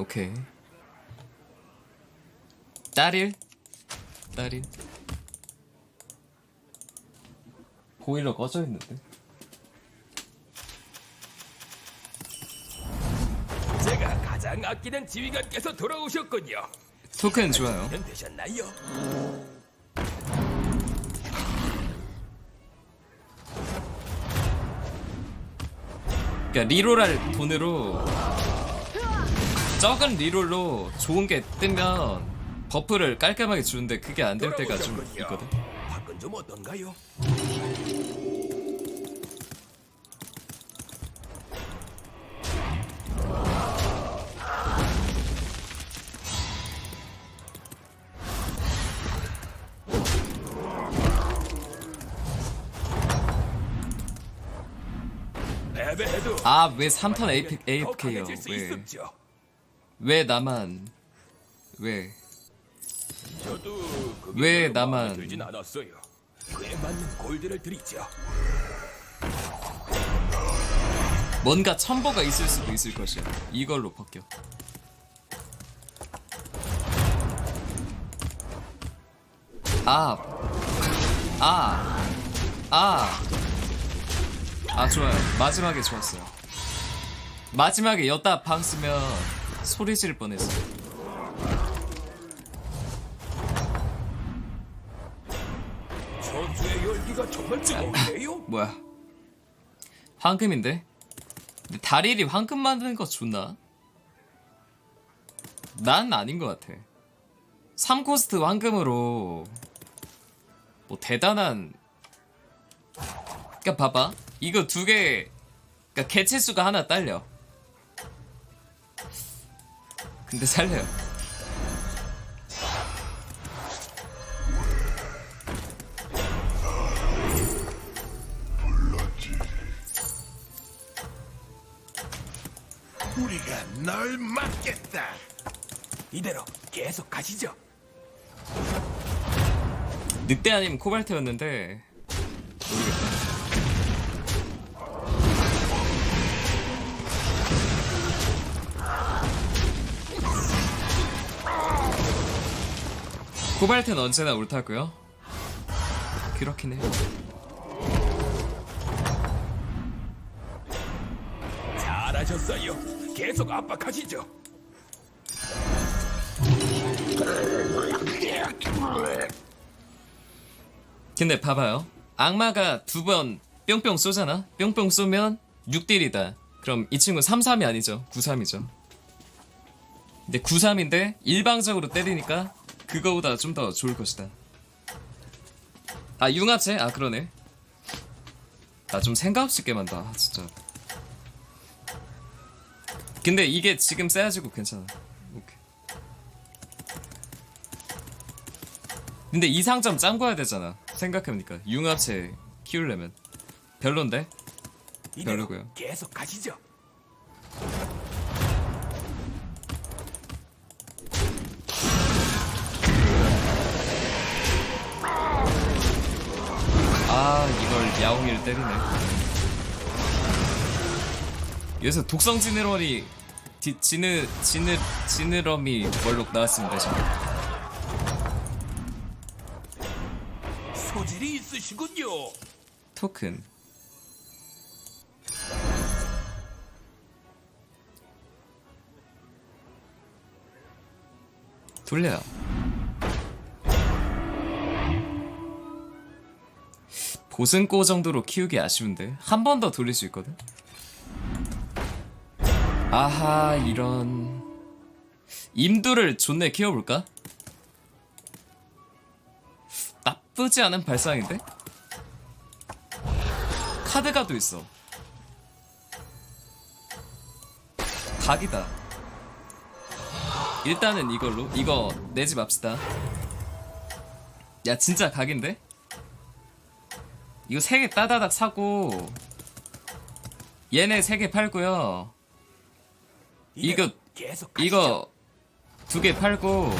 오케이. 딸일? 딸일. 보일러 꺼져 있는데. 제가 가장 아끼는 지휘관께서 돌아오셨군요. 토큰 좋아요. 연 되셨나요? 그러니까 리롤할 돈으로 적은 리롤로 좋은 게 뜨면 버프를 깔끔하게 주는데 그게 안 될 때가 좀. 있거든. 밖은 좀 어떤가요? 패배해도 아왜 3턴 AF, 더 AFK요? 왜? 왜 나만 왜? 저도 왜 그게 별로 마음에 나만- 들진 않았어요. 꽤 많은 골드를 드리죠. 뭔가 첨보가 있을 수도 있을 것이야. 이걸로 벗겨. 아, 아, 아, 아 좋아요. 마지막에 좋았어요. 마지막에 여따 방 쓰면 소리 지를 뻔했어. 전투의 열기가 정말 뜨거운데요? 뭐야? 황금인데? 근데 다리리 황금 만드는 거 좋나? 난 아닌 것 같아. 3코스트 황금으로 뭐 대단한 그니까 봐봐 이거 두 개 그니까 개체 수가 하나 딸려 근데 살려요 우리가 널 막겠다. 이대로 계속 가시죠. 늑대 아니면 코발트였는데 모르겠다 코발트는 언제나 옳다고요? 그렇긴 해요 잘하셨어요. 계속 압박하시죠. 근데 봐봐요 악마가 두 번 뿅뿅 쏘잖아 뿅뿅 쏘면 6딜이다 그럼 이 친구 33이 아니죠 93이죠 근데 93인데 일방적으로 때리니까 그거보다 좀 더 좋을 것이다 아 융합체? 아 그러네 나 좀 생각 없이 아, 진짜 근데 이게 지금 세야지고 괜찮아 오케이 근데 이상점 짱궈야 되잖아 생각해보니까 융합체 키우려면 별론데? 별로고요. 계속 가시죠. 야옹이를 때리네. 여기서 독성 지느러미 디, 지느 지느 지느러미 월록 나왔습니다 지금? 소질이 있으시군요. 토큰. 돌려요 보승꼬 정도로 키우기 아쉬운데 한 번 더 돌릴 수 있거든 아하 이런 임두를 존내 키워볼까? 나쁘지 않은 발상인데? 카드가 또 있어. 각이다. 일단은 이걸로 이거 내지 맙시다. 야 진짜 각인데? 이거 세 개 따다닥 사고 얘네 세 개 팔고요. 이거-. 이거 두 개 팔고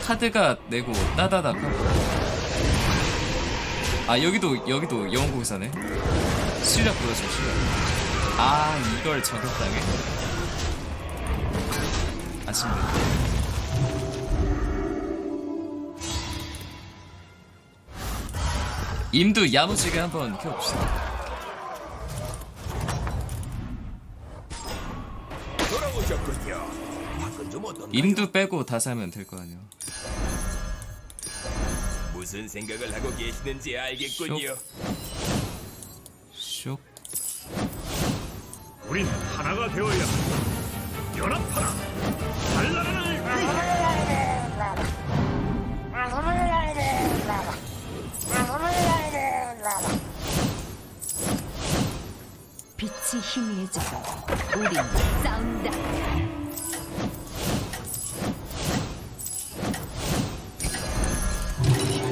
카드가 내고 따다닥 하고 아 여기도 여기도 영웅공사네 실력 보여줘 실력 아 이걸 저격당해 아쉽네. 임도 야무지게 한번 키워봅시다. 돌아오셨군요. 밖은 좀 어떤가요? 임도 빼고 다 사면 될 거 아니야. 무슨 생각을 하고 계시는지 알겠군요. 쇽. 우린 하나가 되어야 한다. 연합하라. 달라라를 위해 빛이 희미해져서 우린 싸운다.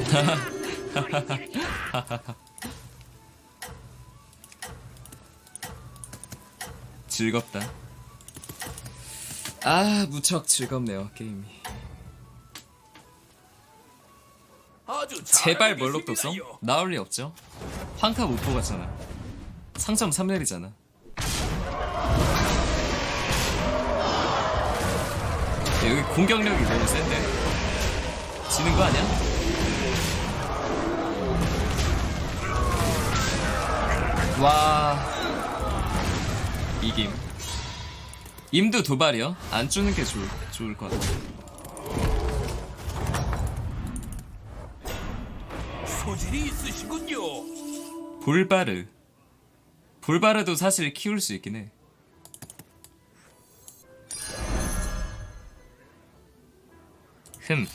즐겁다. 아 무척 즐겁네요 게임이. 제발 잘하고 멀록 독성 계십니다요. 나올 리 없죠. 황카 못 뽑았잖아. 상점 3렙이잖아. 여기 공격력이 너무 센데 지는 거 아니야? 와 이김 임도 도발이요? 안 주는 게 좋을, 좋을 것 같아 소질이 있으시군요. 볼바르 볼바르도 사실 키울 수 있긴 해 흠.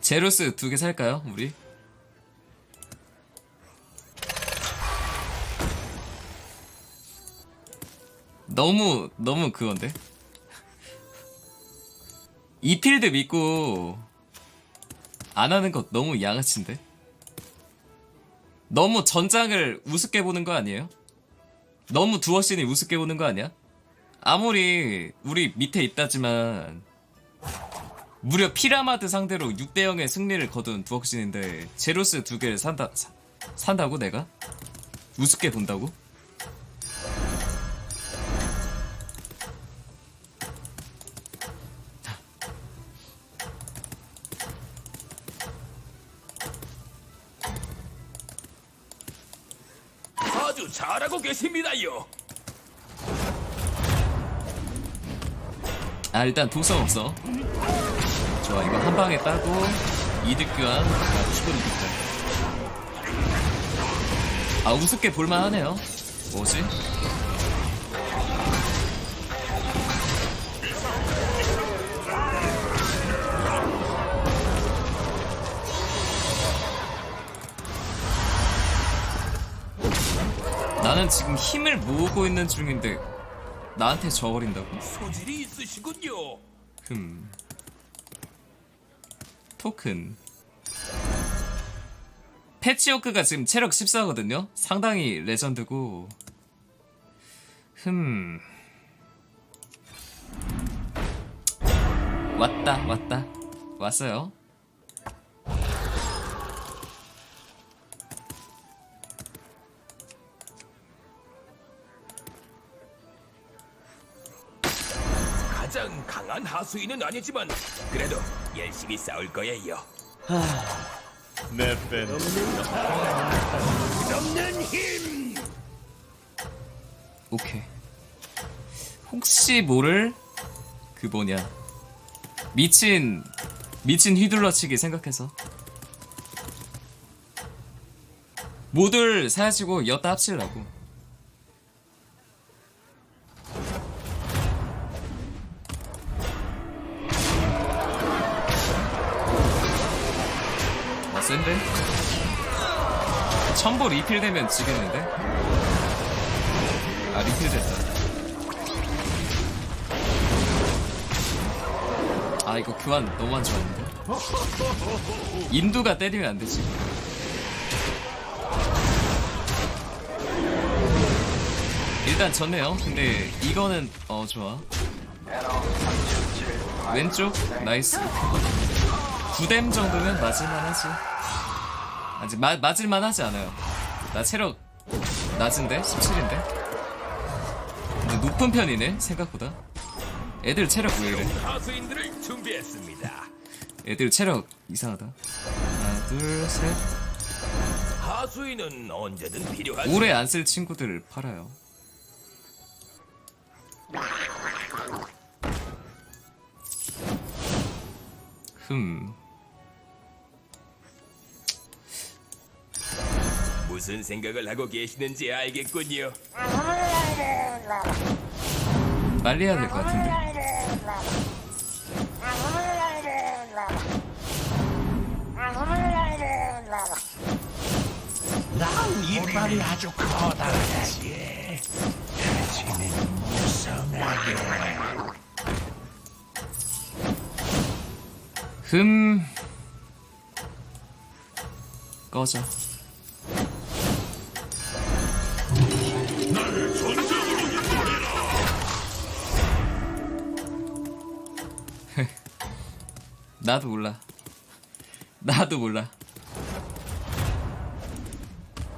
제로스 두 개 살까요, 우리? 너무 너무 그건데. 이 필드 믿고 안 하는 것 너무 양아치인데. 너무 전장을 우습게 보는 거 아니에요? 너무 두어신이 우습게 보는 거 아니야? 아무리 우리 밑에 있다지만 무려 피라마드 상대로 6대 0의 승리를 거둔 두억신인데 제로스 두 개를 산다 사- 산다고 내가? 우습게 본다고? 아주 잘하고 계십니다요. 아 일단 독성 없어 좋아 이거 한 방에 따고 이득 교환 아, 추분 이득 교환 아 우습게 볼만하네요 뭐지? 나는 지금 힘을 모으고 있는 중인데 나한테 져버린다고? 소질이 있으시군요. 흠. 토큰. 패치워크가 지금 체력 14거든요? 상당히 레전드고. 흠. 왔다, 왔다. 왔어요. 강한 하수인은 아니지만 그래도 열심히 싸울 거예요. 내 뺀. 없는 힘. 오케이. 혹시 모를 그 뭐냐 미친 미친 휘둘러치기 생각해서 모듈 사야지고 엿다 합치려고 리필 되면 지겠는데? 아 리필 됐다. 아 이거 교환 너무 안 좋았는데? 인두가 때리면 안 되지. 일단 졌네요. 근데 이거는 어 좋아. 왼쪽? 나이스. 9댐 정도면 맞을만 하지. 아직 마, 맞을만 하지 않아요 나 체력 낮은데? 17인데? 근데 높은 편이네 생각보다. 애들 체력 왜 이래? 준비했습니다. 애들 체력 이상하다. 하나 둘셋. 하수인은 언제든 필요한 오래 안 쓸 친구들을 팔아요. 흠 무슨 생각을 하고 계시는지 알겠군요. 빨리 해야 될 것 같은데 난 이빨이 아주 커다랗지. 지는 무성하게. 흠 꺼져 나도 몰라. 나도 몰라.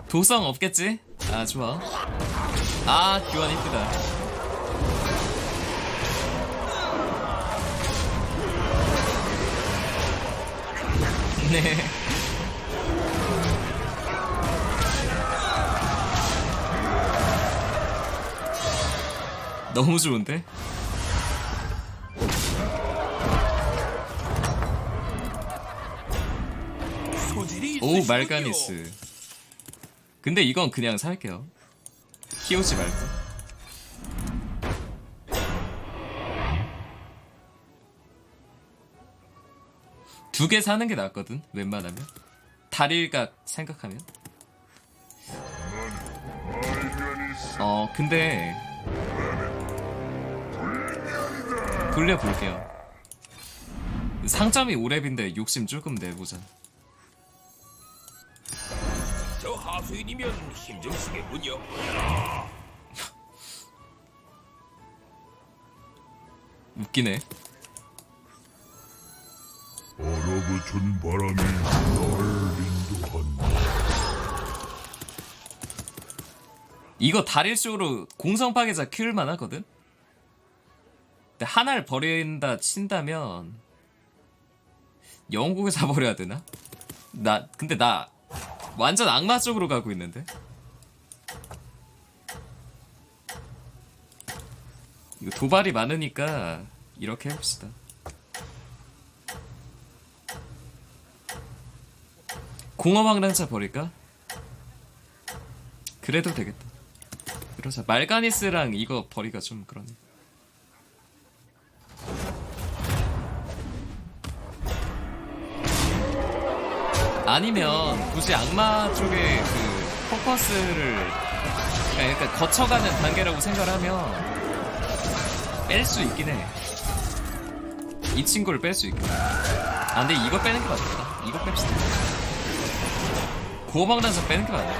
도성 없겠지? 아 좋아. 아 교환 이쁘다. 네 너무 좋은데? 오. 말가니스. 근데 이건 그냥 살게요. 키우지 말고. 두 개 사는 게 낫거든 웬만하면. 달일각 생각하면. 어 근데 돌려볼게요 상점이 5렙인데 욕심 조금 내보자 저 하수인이면 힘 좀 쓰겠군요. 웃기네 얼어붙은 바람이 널 인도한다. 이거 달일쇼로 공성 파괴자 키울만 하거든? 근데 하나를 버린다 친다면 영국에 사버려야 되나? 나 근데 나 완전 악마 쪽으로 가고 있는데? 이거 도발이 많으니까 이렇게 해봅시다. 공허망랑차 버릴까? 그래도 되겠다. 그러자. 말가니스랑 이거 버리가 좀 그러네 아니면 굳이 악마 쪽에 그 포커스를 그러니까 거쳐가는 단계라고 생각을 하면 뺄 수 있긴 해 이 친구를 뺄 수 있긴 해 아 근데 이거 빼는 게 맞겠다 이거 뺍시다. 고어방단서 빼는 게 맞네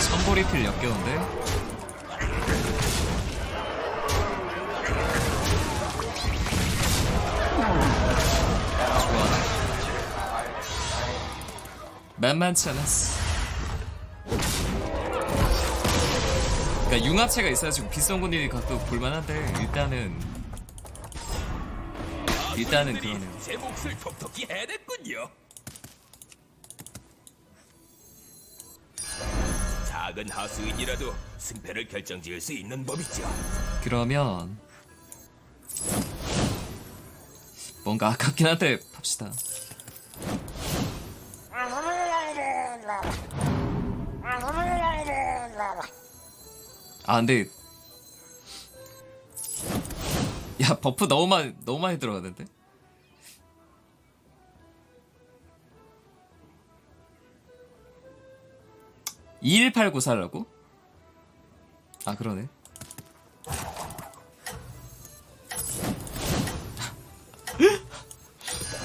선보리필 역겨운데? 만만치 않았어 그니까 융합체가 있어가지고 비성군이 각도 볼만한데 일단은 일단은 그러네요 제 몫을 톡톡히 해냈군요. 작은 하수인이라도 승패를 결정지을 수 있는 법이죠. 그러면 뭔가 아깝긴 한데 팝시다 아 근데 야 버프 너무 많이 너무 많이 들어가는데? (2189 살라고) 아 그러네.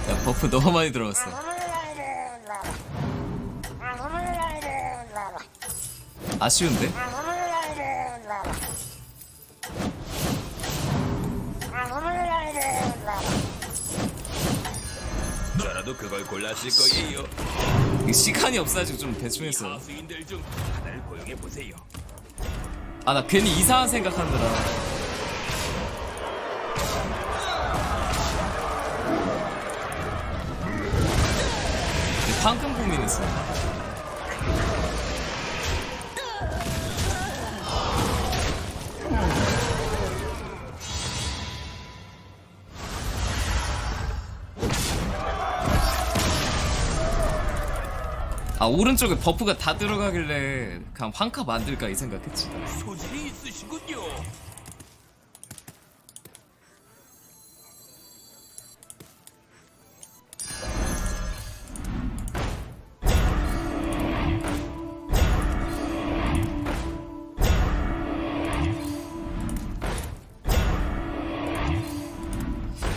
야 버프 너무 많이 들어갔어. 아쉬운데? 아마도 그걸 골랐을 거예요. 이 시간이 없어가지고 좀 대충 했어요 하수인들 중 하나를 고용해 보세요. 아 나 괜히 이상한 생각하느라 방금 고민했어 아 오른쪽에 버프가 다 들어가길래 그냥 황카 만들까 이 생각했지 소질이 있으시군요.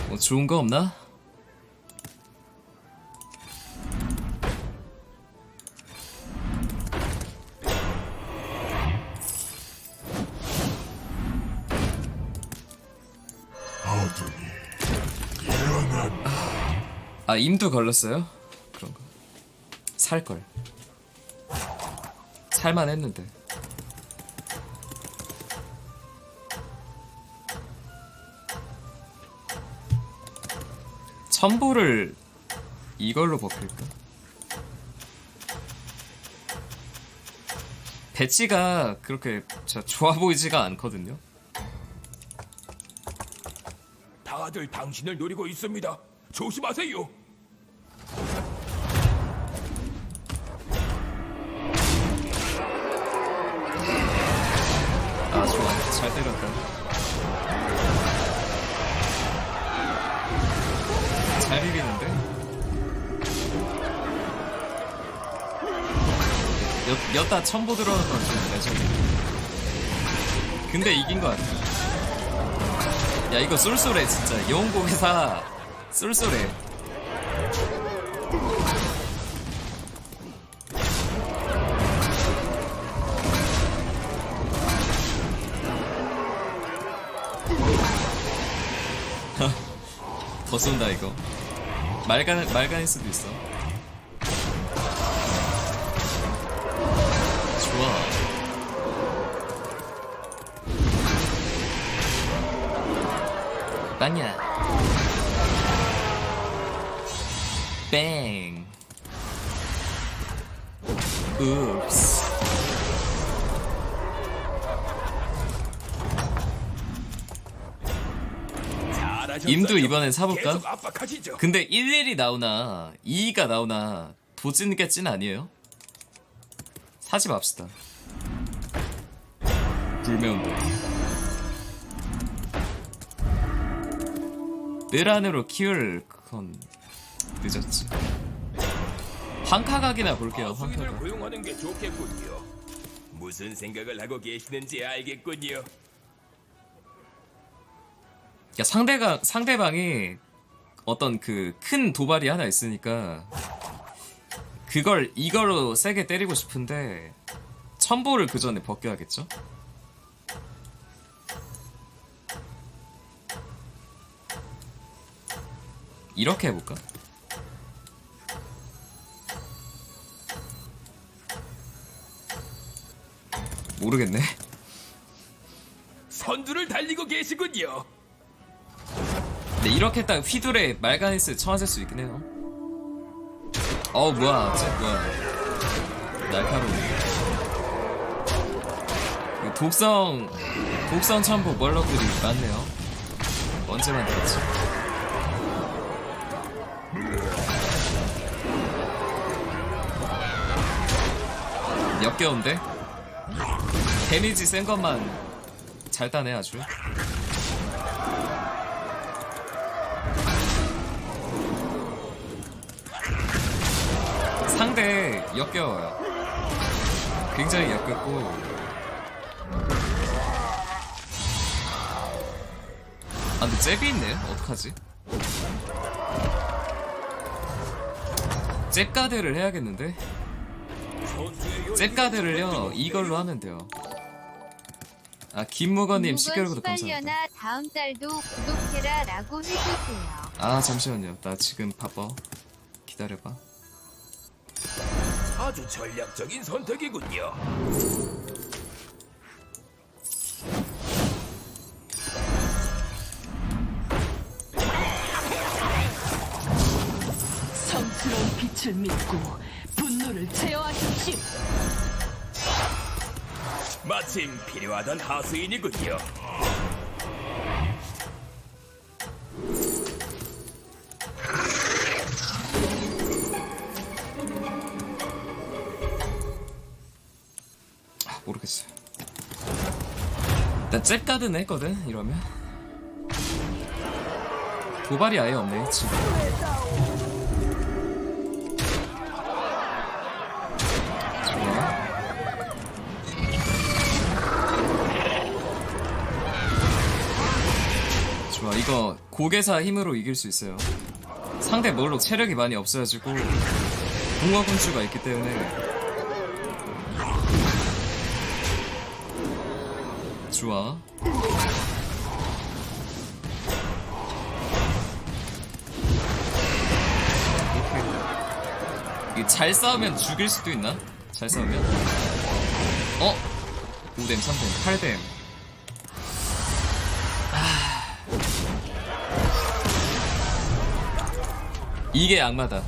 뭐 좋은 거 없나? 아 임도 걸렸어요? 그런 거. 살 걸. 살만 했는데. 첨보를 이걸로 벗길까? 배치가 그렇게 저 좋아 보이지가 않거든요. 다들 당신을 노리고 있습니다. 조심하세요. 여, 여따 첨보 들어오는 건좀 레전드 근데 이긴 거 같아. 야 이거 쏠쏠해 진짜. 영웅공회사 쏠쏠해. 더 쏜다 이거. 말간 말간일 수도 있어 빵야 뱅 읍스. 임도 이번엔 사볼까? 근데 11이 나오나 2가 나오나 찐 아니에요? 사지 맙시다 불매운동 늘 안으로 키울 그건 늦었지 황카각이나 볼게요 황카각 고용하는 게 좋겠군요. 무슨 생각을 하고 계시는지 알겠군요. 그러니까 상대가 상대방이 어떤 그 큰 도발이 하나 있으니까 그걸 이걸로 세게 때리고 싶은데 첨보를 그 전에 벗겨야겠죠? 이렇게 해볼까? 모르겠네. 선두를 달리고 계시군요. 근데 이렇게 딱 휘둘에 말가니스 쳐맞을 수 있긴 해요. 어 뭐야, 쟤 뭐야? 날카로운. 이 독성 독성 첨보 멀럭들이 많네요. 언제 만들었지? 역겨운데? 데미지 센 것만 잘 따네 아주. 상대 역겨워요. 굉장히 역겹고. 아, 근데 잽이 있네? 어떡하지? 잽가드를 해야겠는데? 잽가드를요, 이걸로 하면 돼요. 아, 김무건님 10개월 구독 감사합니다. 시발려나 다음 달도 구독해라 라고 해주세요. 아, 잠시만요. 나 지금 바빠. 기다려봐 아주 전략적인 선택이군요. 성스러운 빛을 믿고 마침 필요하던 하수인이군요. 아, 모르겠어요. 나 잽가드는 했거든 이러면. 도발이 아예 없네 지금 좋아 이거 고개사 힘으로 이길 수 있어요. 상대 멀록 체력이 많이 없어가지고 공화군주가 있기 때문에. 좋아. 이잘 싸우면 죽일 수도 있나? 잘 싸우면? 어? 5댐 3댐 8댐 이게 악마다.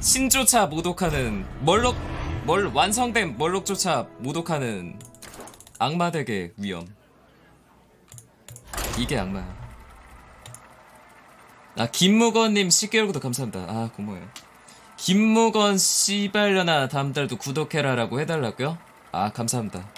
신조차 모독하는 멀록 멀 완성된 멀록조차 모독하는 악마덱의 위험. 이게 악마야. 아 김무건님 10개월구독 감사합니다. 아 고마워요. 김무건 씨발려나 다음 달도 구독해라라고 해달라고요? 아 감사합니다.